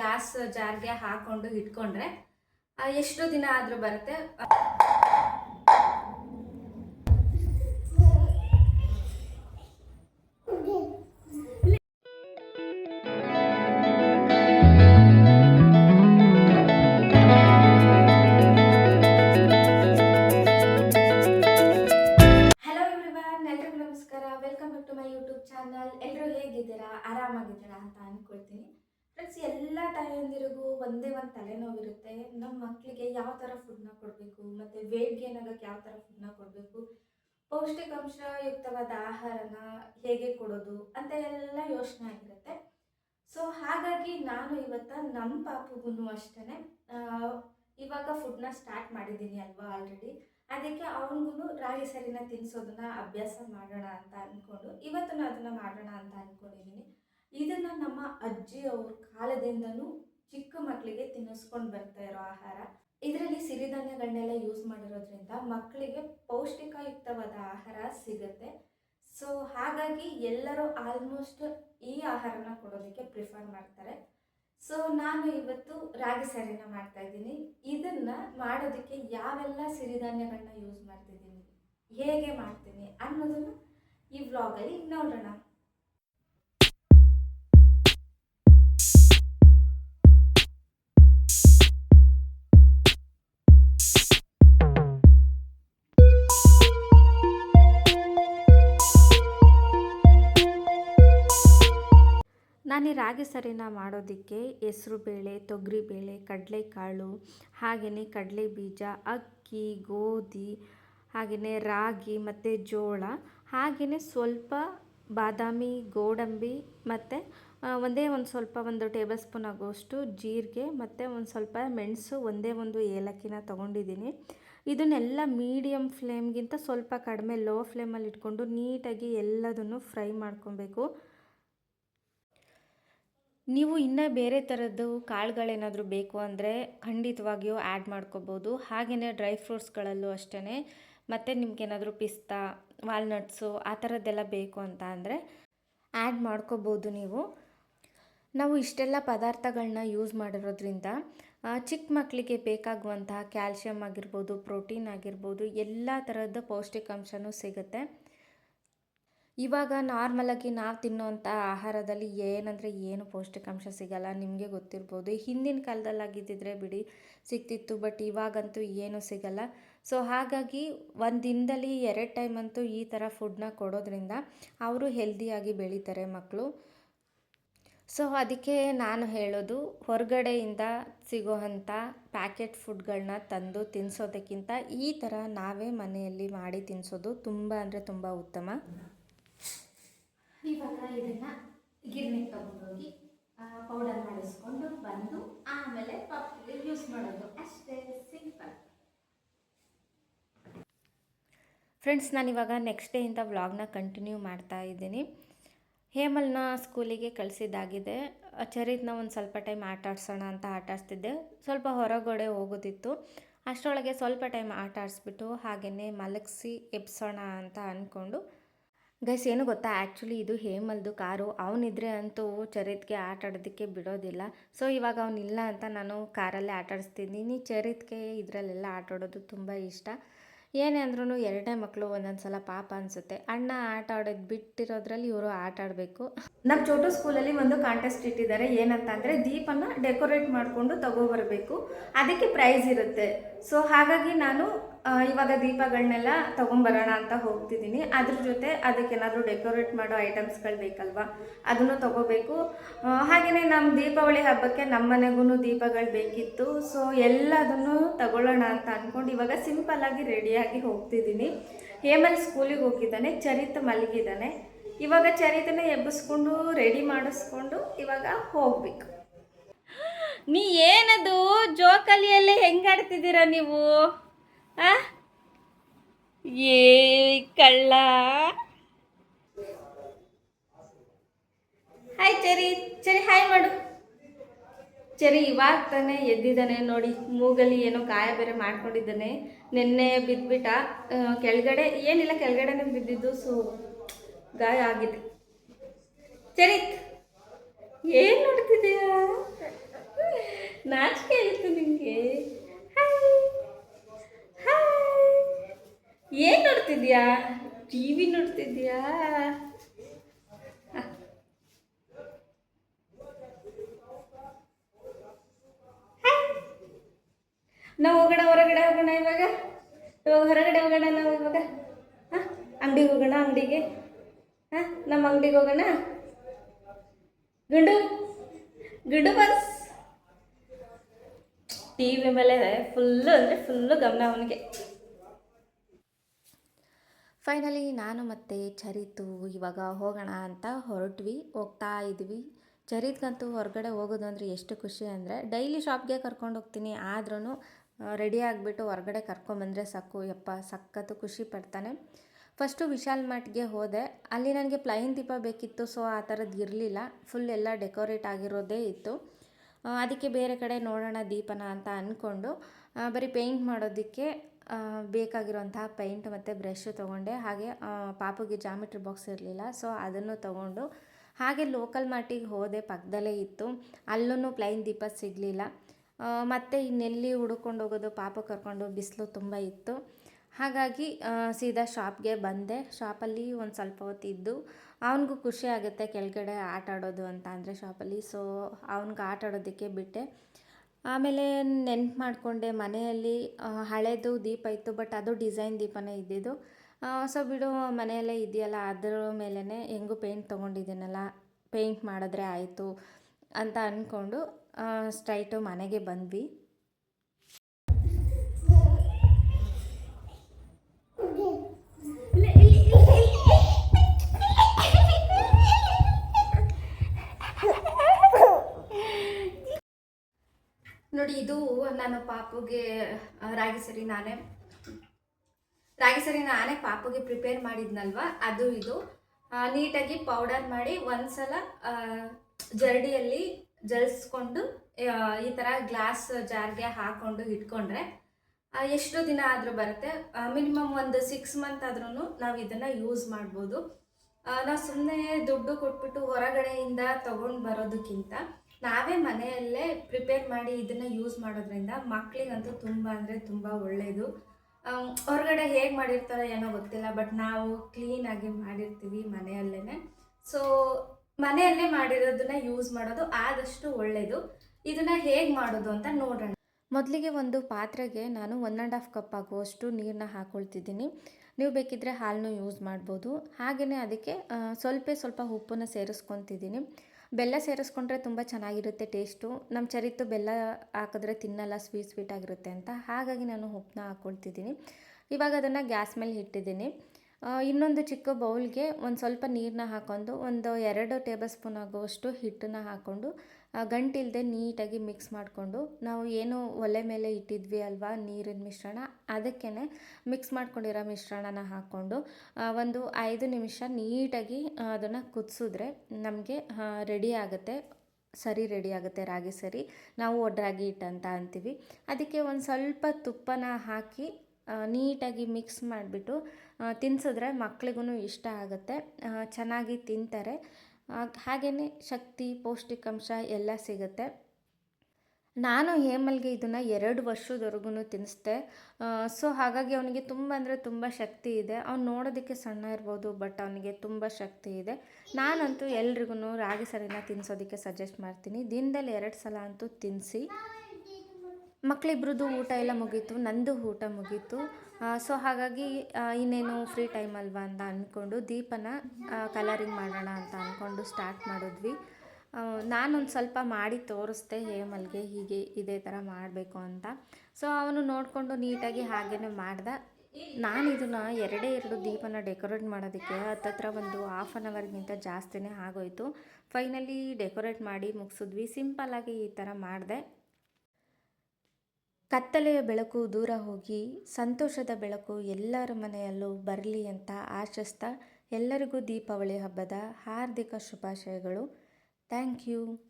Glass ಜಾರ್ಗೆ ಹಾಕೊಂಡು ಇಟ್ಕೊಂಡ್ರೆ ಎಷ್ಟು ದಿನ ಆದರೂ ಬರುತ್ತೆ. ಚಾನಲ್ ಎಲ್ಲರೂ ಹೇಗಿದ್ದೀರಾ? ಆರಾಮಾಗಿದ್ದೀರಾ ಅಂತ ಅನ್ಕೊಳ್ತೀನಿ. ಎಲ್ಲ ತಾಯಂದಿರಿಗೂ ಒಂದೇ ಒಂದು ತಲೆನೋವಿರುತ್ತೆ. ನಮ್ಮ ಮಕ್ಕಳಿಗೆ ಯಾವ ಥರ ಫುಡ್ನ ಕೊಡಬೇಕು? ಮತ್ತು ವೇಟ್ ಗೇನ್ ಆಗೋಕ್ಕೆ ಯಾವ ಥರ ಫುಡ್ನ ಕೊಡಬೇಕು? ಪೌಷ್ಟಿಕಾಂಶಯುಕ್ತವಾದ ಆಹಾರನ ಹೇಗೆ ಕೊಡೋದು ಅಂತ ಎಲ್ಲ ಯೋಚನೆ ಆಗಿರುತ್ತೆ. ಸೊ ಹಾಗಾಗಿ ನಾನು ಇವತ್ತು ನಮ್ಮ ಪಾಪುಗೂ ಅಷ್ಟೇ ಇವಾಗ ಫುಡ್ನ ಸ್ಟಾರ್ಟ್ ಮಾಡಿದ್ದೀನಿ ಅಲ್ವಾ ಆಲ್ರೆಡಿ ಅದಕ್ಕೆ ಅವನಿಗೂ ರಾಗಿ ಸರಿನ ತಿನ್ನಿಸೋದನ್ನ ಅಭ್ಯಾಸ ಮಾಡೋಣ ಅಂತ ಅಂದ್ಕೊಂಡು ಇವತ್ತು ನಾನು ಅದನ್ನು ಮಾಡೋಣ ಅಂತ ಅಂದ್ಕೊಂಡಿದ್ದೀನಿ ಇದನ್ನು ನಮ್ಮ ಅಜ್ಜಿ ಅವ್ರ ಕಾಲದಿಂದನೂ ಚಿಕ್ಕ ಮಕ್ಕಳಿಗೆ ತಿನ್ನಿಸ್ಕೊಂಡು ಬರ್ತಾ ಇರೋ ಆಹಾರ. ಇದರಲ್ಲಿ ಸಿರಿಧಾನ್ಯಗಳನ್ನೆಲ್ಲ ಯೂಸ್ ಮಾಡಿರೋದ್ರಿಂದ ಮಕ್ಕಳಿಗೆ ಪೌಷ್ಟಿಕಯುಕ್ತವಾದ ಆಹಾರ ಸಿಗುತ್ತೆ. ಸೊ ಹಾಗಾಗಿ ಎಲ್ಲರೂ ಆಲ್ಮೋಸ್ಟ್ ಈ ಆಹಾರನ ಕೊಡೋದಕ್ಕೆ ಪ್ರಿಫರ್ ಮಾಡ್ತಾರೆ. ಸೊ ನಾನು ಇವತ್ತು ರಾಗಿ ಸಾರಿನ ಮಾಡ್ತಾ ಇದ್ದೀನಿ. ಇದನ್ನ ಮಾಡೋದಕ್ಕೆ ಯಾವೆಲ್ಲ ಸಿರಿಧಾನ್ಯಗಳನ್ನ ಯೂಸ್ ಮಾಡ್ತಿದ್ದೀನಿ, ಹೇಗೆ ಮಾಡ್ತೀನಿ ಅನ್ನೋದನ್ನು ಈ ವ್ಲಾಗಲ್ಲಿ ನೋಡೋಣ. ನಾನು ರಾಗಿ ಸರಿನ ಮಾಡೋದಕ್ಕೆ ಹೆಸರು ಬೇಳೆ ತೊಗರಿಬೇಳೆ ಕಡಲೆಕಾಳು ಹಾಗೆಯೇ ಕಡಲೆ ಬೀಜ, ಅಕ್ಕಿ, ಗೋಧಿ ಹಾಗೆಯೇ ರಾಗಿ ಮತ್ತು ಜೋಳ ಹಾಗೆಯೇ ಸ್ವಲ್ಪ ಬಾದಾಮಿ, ಗೋಡಂಬಿ ಮತ್ತು ಒಂದೇ ಒಂದು ಸ್ವಲ್ಪ ಒಂದು ಟೇಬಲ್ ಸ್ಪೂನ್ ಆಗುವಷ್ಟು ಜೀರಿಗೆ ಮತ್ತು ಒಂದು ಸ್ವಲ್ಪ ಮೆಣಸು ಒಂದೇ ಒಂದು ಏಲಕ್ಕಿನ ತೊಗೊಂಡಿದ್ದೀನಿ. ಇದನ್ನೆಲ್ಲ ಮೀಡಿಯಮ್ ಫ್ಲೇಮ್ಗಿಂತ ಸ್ವಲ್ಪ ಕಡಿಮೆ ಲೋ ಫ್ಲೇಮಲ್ಲಿ ಇಟ್ಕೊಂಡು ನೀಟಾಗಿ ಎಲ್ಲದನ್ನು ಫ್ರೈ ಮಾಡ್ಕೊಬೇಕು. ನೀವು ಇನ್ನೂ ಬೇರೆ ಥರದ್ದು ಕಾಳುಗಳೇನಾದರೂ ಬೇಕು ಅಂದರೆ ಖಂಡಿತವಾಗಿಯೂ ಆ್ಯಡ್ ಮಾಡ್ಕೋಬೋದು. ಹಾಗೆಯೇ ಡ್ರೈ ಫ್ರೂಟ್ಸ್ಗಳಲ್ಲೂ ಅಷ್ಟೇ ಮತ್ತು ನಿಮ್ಗೇನಾದರೂ ಪಿಸ್ತಾ, ವಾಲ್ನಟ್ಸು ಆ ಥರದ್ದೆಲ್ಲ ಬೇಕು ಅಂತ ಅಂದರೆ ಆ್ಯಡ್ ಮಾಡ್ಕೋಬೋದು ನೀವು. ನಾವು ಇಷ್ಟೆಲ್ಲ ಪದಾರ್ಥಗಳನ್ನ ಯೂಸ್ ಮಾಡಿರೋದ್ರಿಂದ ಚಿಕ್ಕ ಮಕ್ಕಳಿಗೆ ಬೇಕಾಗುವಂತಹ ಕ್ಯಾಲ್ಶಿಯಮ್ ಆಗಿರ್ಬೋದು, ಪ್ರೋಟೀನ್ ಆಗಿರ್ಬೋದು, ಎಲ್ಲ ಥರದ ಪೌಷ್ಟಿಕಾಂಶವೂ ಸಿಗುತ್ತೆ. ಇವಾಗ ನಾರ್ಮಲಾಗಿ ನಾವು ತಿನ್ನುವಂಥ ಆಹಾರದಲ್ಲಿ ಏನಂದರೆ ಏನು ಪೌಷ್ಟಿಕಾಂಶ ಸಿಗಲ್ಲ, ನಿಮಗೆ ಗೊತ್ತಿರ್ಬೋದು. ಹಿಂದಿನ ಕಾಲದಲ್ಲಾಗಿದ್ದಿದ್ರೆ ಬಿಡಿ ಸಿಗ್ತಿತ್ತು ಬಟ್ ಇವಾಗಂತೂ ಏನೂ ಸಿಗಲ್ಲ. ಸೊ ಹಾಗಾಗಿ ಒಂದು ದಿನದಲ್ಲಿ ಎರಡು ಟೈಮ್ ಅಂತೂ ಈ ಥರ ಫುಡ್ನ ಕೊಡೋದ್ರಿಂದ ಅವರು ಹೆಲ್ದಿಯಾಗಿ ಬೆಳೀತಾರೆ ಮಕ್ಕಳು ಸೊ ಅದಕ್ಕೆ ನಾನು ಹೇಳೋದು, ಹೊರಗಡೆಯಿಂದ ಸಿಗೋವಂಥ ಪ್ಯಾಕೆಟ್ ಫುಡ್ಗಳನ್ನ ತಂದು ತಿನ್ನಿಸೋದಕ್ಕಿಂತ ಈ ಥರ ನಾವೇ ಮನೆಯಲ್ಲಿ ಮಾಡಿ ತಿನ್ನಿಸೋದು ತುಂಬ ಅಂದರೆ ತುಂಬ ಉತ್ತಮ. ಇವಾಗ ಇದನ್ನು ಗಿರ್ಮಿಗೆ ತಗೊಂಡೋಗಿ ಪೌಡರ್ ಮಾಡಿಸ್ಕೊಂಡು ಬಂದು ಆಮೇಲೆ ಪಪ್ಪಿಗೆ ಯೂಸ್ ಮಾಡೋದು. ಅಷ್ಟೇ ಸಿಂಪಲ್ ಫ್ರೆಂಡ್ಸ್ ನಾನಿವಾಗ ನೆಕ್ಸ್ಟ್ ಡೇಯಿಂದ ವ್ಲಾಗ್ನ ಕಂಟಿನ್ಯೂ ಮಾಡ್ತಾ ಇದ್ದೀನಿ. ಹೇಮಲ್ನ ಸ್ಕೂಲಿಗೆ ಕಳಿಸಿದ್ದಾಗಿದೆ. ಚರಿತ್ನ ಒಂದು ಸ್ವಲ್ಪ ಟೈಮ್ ಆಟ ಅಂತ ಆಟ ಸ್ವಲ್ಪ ಹೊರಗಡೆ ಹೋಗೋದಿತ್ತು ಅಷ್ಟರೊಳಗೆ ಸ್ವಲ್ಪ ಟೈಮ್ ಆಟ ಆಡಿಸ್ಬಿಟ್ಟು ಹಾಗೆಯೇ ಮಲಗಿಸಿ ಎಬ್ಸೋಣ ಅಂತ ಅಂದ್ಕೊಂಡು ಗೈಸ್, ಏನು ಗೊತ್ತಾ? ಆ್ಯಕ್ಚುಲಿ ಇದು ಹೇಮಲ್ದು ಕಾರು. ಅವನಿದ್ರೆ ಅಂತೂ ಚರಿತ್ಗೆ ಆಟ ಆಡೋದಕ್ಕೆ ಬಿಡೋದಿಲ್ಲ. ಸೊ, ಇವಾಗ ಅವನಿಲ್ಲ ಅಂತ ನಾನು ಕಾರಲ್ಲೇ ಆಟ ಆಡಿಸ್ತಿದ್ದೀನಿ. ಚರಿತ್ಗೆ ಇದರಲ್ಲೆಲ್ಲ ಆಟ ಆಡೋದು ತುಂಬ ಇಷ್ಟ. ಏನೇ ಅಂದ್ರೂ ಎರಡನೇ ಮಕ್ಕಳು ಒಂದೊಂದು ಸಲ ಪಾಪ ಅನಿಸುತ್ತೆ. ಅಣ್ಣ ಆಟ ಆಡೋದು ಬಿಟ್ಟಿರೋದ್ರಲ್ಲಿ ಇವರು ಆಟ ಆಡಬೇಕು. ನಮ್ಮ ಚೋಟು ಸ್ಕೂಲಲ್ಲಿ ಒಂದು ಕಾಂಟೆಸ್ಟ್ ಇಟ್ಟಿದ್ದಾರೆ. ಏನಂತ ಅಂದರೆ ದೀಪನ ಡೆಕೋರೇಟ್ ಮಾಡಿಕೊಂಡು ತಗೋಬರಬೇಕು. ಅದಕ್ಕೆ ಪ್ರೈಸ್ ಇರುತ್ತೆ. ಸೊ ಹಾಗಾಗಿ ನಾನು ಇವಾಗ ದೀಪಗಳನ್ನೆಲ್ಲ ತೊಗೊಂಬರೋಣ ಅಂತ ಹೋಗ್ತಿದ್ದೀನಿ. ಅದ್ರ ಜೊತೆ ಅದಕ್ಕೇನಾದರೂ ಡೆಕೋರೇಟ್ ಮಾಡೋ ಐಟಮ್ಸ್ಗಳು ಬೇಕಲ್ವಾ? ಅದನ್ನು ತಗೋಬೇಕು. ಹಾಗೆಯೇ ನಮ್ಮ ದೀಪಾವಳಿ ಹಬ್ಬಕ್ಕೆ ನಮ್ಮ ಮನೆಗೂ ದೀಪಗಳು ಬೇಕಿತ್ತು. ಸೊ, ಎಲ್ಲದನ್ನು ತಗೊಳ್ಳೋಣ ಅಂತ ಅಂದ್ಕೊಂಡು ಇವಾಗ ಸಿಂಪಲ್ಲಾಗಿ ರೆಡಿಯಾಗಿ ಹೋಗ್ತಿದ್ದೀನಿ. ಹೇಮಲ್ ಸ್ಕೂಲಿಗೆ ಹೋಗಿದ್ದಾನೆ, ಚರಿತ್ ಮಲಗಿದ್ದಾನೆ. ಇವಾಗ ಚರಿತನ ಎಬ್ಬಿಸ್ಕೊಂಡು, ರೆಡಿ ಮಾಡಿಸ್ಕೊಂಡು ಇವಾಗ ಹೋಗ್ಬೇಕು. ನೀ ಏನದು? ಜೋಕಾಲಿಯಲ್ಲಿ ಹೆಂಗಾಡ್ತಿದ್ದೀರಾ ನೀವು? ಏ ಕಳ್ಳ. ಹಾಯ್ ಚರಿ ಚರಿ ಹಾಯ್ ಮಾಡು. ಚರಿ ಇವಾಗ ತಾನೆ ಎದ್ದಿದ್ದಾನೆ ನೋಡಿ. ಮೂಗಲ್ಲಿ ಏನೋ ಗಾಯ ಬೇರೆ ಮಾಡ್ಕೊಂಡಿದ್ದಾನೆ. ನಿನ್ನೆ ಬಿದ್ದುಬಿಟ್ಟ ಕೆಳಗಡೆ, ಏನಿಲ್ಲ, ಕೆಳಗಡೆನೇ ಬಿದ್ದಿದ್ದು ಸೊ ಗಾಯ ಆಗಿದೆ. ಚರಿ ಏನು ನೋಡ್ತಿದ್ದೀಯಾ ನಾಚಿಕೆ ಆಯಿತು ನಿಮಗೆ ಹಾಯ್ ಏನು ನೋಡ್ತಿದ್ಯಾ? T V ನೋಡ್ತಿದ್ಯಾ? ನಾವು ಹೋಗೋಣ, ಹೊರಗಡೆ ಹೋಗೋಣ ಇವಾಗ? ಇವಾಗ ಹೊರಗಡೆ ಹೋಗೋಣ ನಾವು ಇವಾಗ? ಹಾಂ? ಅಂಗಡಿಗೆ ಹೋಗೋಣ, ಅಂಗಡಿಗೆ? ಹಾಂ? ನಮ್ಮ ಅಂಗಡಿಗೆ ಹೋಗೋಣ? ಗುಂಡು? ಗುಂಡು ಬಸ್ ಟಿ ವಿ ಮೇಲೆ ಫುಲ್ಲು ಅಂದರೆ ಫುಲ್ಲು ಗಮನ ಅವನಿಗೆ. ಫೈನಲಿ ನಾನು ಮತ್ತು ಚರಿತು ಇವಾಗ ಹೋಗೋಣ ಅಂತ ಹೊರಟ್ವಿ, ಹೋಗ್ತಾ ಇದ್ವಿ. ಚರಿತ್ಗಂತೂ ಹೊರಗಡೆ ಹೋಗೋದು ಅಂದರೆ ಎಷ್ಟು ಖುಷಿ ಅಂದರೆ ಡೈಲಿ ಶಾಪ್ಗೆ ಕರ್ಕೊಂಡು ಹೋಗ್ತೀನಿ ಆದ್ರೂ ರೆಡಿ ಆಗಿಬಿಟ್ಟು ಹೊರಗಡೆ ಕರ್ಕೊಂಬಂದರೆ ಸಾಕು, ಯಪ್ಪ, ಸಖತ್ತು ಖುಷಿ ಪಡ್ತಾನೆ. ಫಸ್ಟು ವಿಶಾಲ್ ಮಾರ್ಟ್ಗೆ ಹೋದೆ, ಅಲ್ಲಿ ನನಗೆ ಪ್ಲೈನ್ ದೀಪ ಬೇಕಿತ್ತು ಸೊ ಆ ಥರದ್ದು ಇರಲಿಲ್ಲ. ಫುಲ್ ಎಲ್ಲ ಡೆಕೋರೇಟ್ ಆಗಿರೋದೇ ಇತ್ತು. ಅದಕ್ಕೆ ಬೇರೆ ಕಡೆ ನೋಡೋಣ ದೀಪನ ಅಂತ ಅಂದ್ಕೊಂಡು ಬರೀ ಪೇಂಟ್ ಮಾಡೋದಕ್ಕೆ ಬೇಕಾಗಿರುವಂತಹ ಪೇಂಟ್ ಮತ್ತು ಬ್ರಷ್ ತೊಗೊಂಡೆ. ಹಾಗೆ ಪಾಪುಗೆ ಜಾಮಿಟ್ರಿ ಬಾಕ್ಸ್ ಇರಲಿಲ್ಲ, ಸೊ ಅದನ್ನು ತೊಗೊಂಡು ಹಾಗೆ ಲೋಕಲ್ ಮಾರ್ಟಿಗೆ ಹೋದೆ, ಪಕ್ಕದಲ್ಲೇ ಇತ್ತು. ಅಲ್ಲೂ ಪ್ಲೈನ್ ದೀಪ ಸಿಗಲಿಲ್ಲ. ಮತ್ತು ಇನ್ನೆಲ್ಲಿ ಹುಡುಕೊಂಡು ಹೋಗೋದು, ಪಾಪ ಕರ್ಕೊಂಡು ಬಿಸಿಲು ತುಂಬ ಇತ್ತು. ಹಾಗಾಗಿ ಸೀದಾ ಶಾಪ್ಗೆ ಬಂದೆ. ಶಾಪಲ್ಲಿ ಒಂದು ಸ್ವಲ್ಪ ಹೊತ್ತಿದ್ದು ಅವನಿಗೂ ಖುಷಿ ಆಗುತ್ತೆ ಕೆಳಗಡೆ ಆಟ ಆಡೋದು ಅಂತ ಅಂದರೆ ಶಾಪಲ್ಲಿ. ಸೊ ಅವ್ನಿಗೆ ಆಟ ಆಡೋದಕ್ಕೆ ಬಿಟ್ಟೆ. ಆಮೇಲೆ ನೆನ್ಪು ಮಾಡಿಕೊಂಡೆ ಮನೆಯಲ್ಲಿ ಹಳೇದು ದೀಪ ಇತ್ತು ಬಟ್ ಅದು ಡಿಸೈನ್ ದೀಪನೇ ಇದ್ದಿದ್ದು. ಸೊ ಬಿಡು, ಮನೆಯಲ್ಲೇ ಇದೆಯಲ್ಲ ಅದರ ಮೇಲೇ ಹೆಂಗೂ ಪೇಂಟ್ ತೊಗೊಂಡಿದ್ದೀನಲ್ಲ ಪೇಂಟ್ ಮಾಡಿದ್ರೆ ಆಯಿತು ಅಂತ ಅಂದ್ಕೊಂಡು ಸ್ಟ್ರೈಟು ಮನೆಗೆ ಬಂದ್ವಿ. ನೋಡಿ, ಇದು ನಾನು ಪಾಪುಗೆ ರಾಗಿ ಸರಿ ನಾನೇ, ರಾಗಿ ಸರಿ ನಾನೇ ಪಾಪುಗೆ ಪ್ರಿಪೇರ್ ಮಾಡಿದ್ನಲ್ವ? ಅದು ಇದು. ನೀಟಾಗಿ ಪೌಡರ್ ಮಾಡಿ ಒಂದ್ಸಲ ಜರಡಿಯಲ್ಲಿ ಜಲ್ಸ್ಕೊಂಡು ಈ ಥರ ಗ್ಲಾಸ್ ಜಾರ್ಗೆ ಹಾಕೊಂಡು ಇಟ್ಕೊಂಡ್ರೆ ಎಷ್ಟು ದಿನ ಆದರೂ ಬರುತ್ತೆ. ಮಿನಿಮಮ್ ಒಂದು ಸಿಕ್ಸ್ ಮಂತ್ ಆದ್ರೂ ನಾವು ಇದನ್ನು ಯೂಸ್ ಮಾಡ್ಬೋದು. ನಾವು ಸುಮ್ಮನೆ ದುಡ್ಡು ಕೊಟ್ಬಿಟ್ಟು ಹೊರಗಡೆಯಿಂದ ತೊಗೊಂಡು ಬರೋದಕ್ಕಿಂತ ನಾವೇ ಮನೆಯಲ್ಲೇ ಪ್ರಿಪೇರ್ ಮಾಡಿ ಇದನ್ನು ಯೂಸ್ ಮಾಡೋದ್ರಿಂದ ಮಕ್ಕಳಿಗಂತೂ ತುಂಬ ಅಂದರೆ ತುಂಬ ಒಳ್ಳೆಯದು ಹೊರಗಡೆ ಹೇಗೆ ಮಾಡಿರ್ತಾರೋ ಏನೋ ಗೊತ್ತಿಲ್ಲ ಬಟ್ ನಾವು ಕ್ಲೀನಾಗಿ ಮಾಡಿರ್ತೀವಿ ಮನೆಯಲ್ಲೇ ಸೊ ಮನೆಯಲ್ಲೇ ಮಾಡಿರೋದನ್ನ ಯೂಸ್ ಮಾಡೋದು ಆದಷ್ಟು ಒಳ್ಳೆಯದು ಇದನ್ನು ಹೇಗೆ ಮಾಡೋದು ಅಂತ ನೋಡೋಣ. ಮೊದಲಿಗೆ ಒಂದು ಪಾತ್ರೆಗೆ ನಾನು ಒನ್ ಆ್ಯಂಡ್ ಹಾಫ್ ಕಪ್ ಆಗುವಷ್ಟು ನೀರನ್ನ ಹಾಕ್ಕೊಳ್ತಿದ್ದೀನಿ ನೀವು ಬೇಕಿದ್ದರೆ ಹಾಲನ್ನು ಯೂಸ್ ಮಾಡ್ಬೋದು. ಹಾಗೆಯೇ ಅದಕ್ಕೆ ಸ್ವಲ್ಪ ಸ್ವಲ್ಪ ಉಪ್ಪನ್ನು ಸೇರಿಸ್ಕೊತಿದ್ದೀನಿ. ಬೆಲ್ಲ ಸೇರಿಸ್ಕೊಂಡ್ರೆ ತುಂಬ ಚೆನ್ನಾಗಿರುತ್ತೆ ಟೇಸ್ಟು. ನಮ್ಮ ಚರಿತು ಬೆಲ್ಲ ಹಾಕಿದ್ರೆ ತಿನ್ನಲ್ಲ, ಸ್ವೀಟ್ ಸ್ವೀಟ್ ಆಗಿರುತ್ತೆ ಅಂತ. ಹಾಗಾಗಿ ನಾನು ಉಪ್ಪನ್ನ ಹಾಕ್ಕೊಳ್ತಿದ್ದೀನಿ ಇವಾಗ ಅದನ್ನು ಗ್ಯಾಸ್ ಮೇಲೆ ಇಟ್ಟಿದ್ದೀನಿ. ಇನ್ನೊಂದು ಚಿಕ್ಕ ಬೌಲ್ಗೆ ಒಂದು ಸ್ವಲ್ಪ ನೀರನ್ನ ಹಾಕೊಂಡು ಒಂದು ಎರಡು ಟೇಬಲ್ ಸ್ಪೂನ್ ಆಗುವಷ್ಟು ಹಿಟ್ಟನ್ನ ಹಾಕ್ಕೊಂಡು ಗಂಟಿಲ್ಲದೆ ನೀಟಾಗಿ ಮಿಕ್ಸ್ ಮಾಡಿಕೊಂಡು, ನಾವು ಏನು ಒಲೆ ಮೇಲೆ ಇಟ್ಟಿದ್ವಿ ಅಲ್ವಾ ನೀರಿನ ಮಿಶ್ರಣ ಅದಕ್ಕೇ ಮಿಕ್ಸ್ ಮಾಡ್ಕೊಂಡಿರೋ ಮಿಶ್ರಣನ ಹಾಕ್ಕೊಂಡು ಒಂದು ಐದು ನಿಮಿಷ ನೀಟಾಗಿ ಅದನ್ನು ಕುದಿಸಿದ್ರೆ ನಮಗೆ ರೆಡಿ ಆಗುತ್ತೆ, ಸರಿ ರೆಡಿ ಆಗುತ್ತೆ, ರಾಗಿ ಸರಿ, ನಾವು ಒಡ್ರಾಗಿ ಹಿಟ್ಟು ಅಂತ ಅಂತೀವಿ. ಅದಕ್ಕೆ ಒಂದು ಸ್ವಲ್ಪ ತುಪ್ಪನ ಹಾಕಿ ನೀಟಾಗಿ ಮಿಕ್ಸ್ ಮಾಡಿಬಿಟ್ಟು ತಿನ್ಸಿದ್ರೆ ಮಕ್ಳಿಗೂ ಇಷ್ಟ ಆಗುತ್ತೆ. ಚೆನ್ನಾಗಿ ತಿಂತಾರೆ. ಹಾಗೆಯೇ ಶಕ್ತಿ, ಪೌಷ್ಟಿಕಾಂಶ ಎಲ್ಲ ಸಿಗುತ್ತೆ. ನಾನು ಹೇಮಲ್ಗೆ ಇದನ್ನು ಎರಡು ವರ್ಷದವರೆಗೂ ತಿನ್ನಿಸ್ದೆ ಸೊ ಹಾಗಾಗಿ ಅವನಿಗೆ ತುಂಬ ಅಂದರೆ ತುಂಬ ಶಕ್ತಿ ಇದೆ. ಅವ್ನು ನೋಡೋದಕ್ಕೆ ಸಣ್ಣ ಇರ್ಬೋದು, ಬಟ್ ಅವನಿಗೆ ತುಂಬ ಶಕ್ತಿ ಇದೆ. ನಾನಂತೂ ಎಲ್ರಿಗೂ ರಾಗಿ ಸರಿನ ತಿನ್ನಿಸೋದಕ್ಕೆ ಸಜೆಸ್ಟ್ ಮಾಡ್ತೀನಿ. ದಿನದಲ್ಲಿ ಎರಡು ಸಲ ಅಂತೂ ತಿನ್ನಿಸಿ ಮಕ್ಕಳಿಬ್ರದ್ದು ಊಟ ಎಲ್ಲ ಮುಗೀತು, ನಂದು ಊಟ ಮುಗೀತು. ಸೊ ಹಾಗಾಗಿ ಇನ್ನೇನು ಫ್ರೀ ಟೈಮ್ ಅಲ್ವಾ ಅಂತ ಅಂದ್ಕೊಂಡು ದೀಪನ ಕಲರಿಂಗ್ ಮಾಡೋಣ ಅಂತ ಅಂದ್ಕೊಂಡು ಸ್ಟಾರ್ಟ್ ಮಾಡಿದ್ವಿ. ನಾನೊಂದು ಸ್ವಲ್ಪ ಮಾಡಿ ತೋರಿಸ್ದೆ ಹೇಮಲ್ಗೆ ಹೀಗೆ ಇದೇ ಥರ ಮಾಡಬೇಕು ಅಂತ. ಸೊ ಅವನು ನೋಡಿಕೊಂಡು ನೀಟಾಗಿ ಹಾಗೇ ಮಾಡ್ದ. ನಾನು ಇದನ್ನು ಎರಡೇ ಎರಡು ದೀಪನ ಡೆಕೋರೇಟ್ ಮಾಡೋದಕ್ಕೆ ಹತ್ತತ್ರ ಒಂದು ಹಾಫ್ ಆನ್ ಅವರ್ಗಿಂತ ಜಾಸ್ತಿನೇ ಆಗೋಯ್ತು. ಫೈನಲಿ ಡೆಕೋರೇಟ್ ಮಾಡಿ ಮುಗಿಸಿದ್ವಿ. ಸಿಂಪಲ್ಲಾಗಿ ಈ ಥರ ಮಾಡಿದೆ. ಕತ್ತಲೆಯ ಬೆಳಕು ದೂರ ಹೋಗಿ, ಸಂತೋಷದ ಬೆಳಕು ಎಲ್ಲರ ಮನೆಯಲ್ಲೂ ಬರಲಿ ಅಂತ ಆಶಿಸ್ತಾ ಎಲ್ಲರಿಗೂ ದೀಪಾವಳಿ ಹಬ್ಬದ ಹಾರ್ದಿಕ ಶುಭಾಶಯಗಳು. Thank you.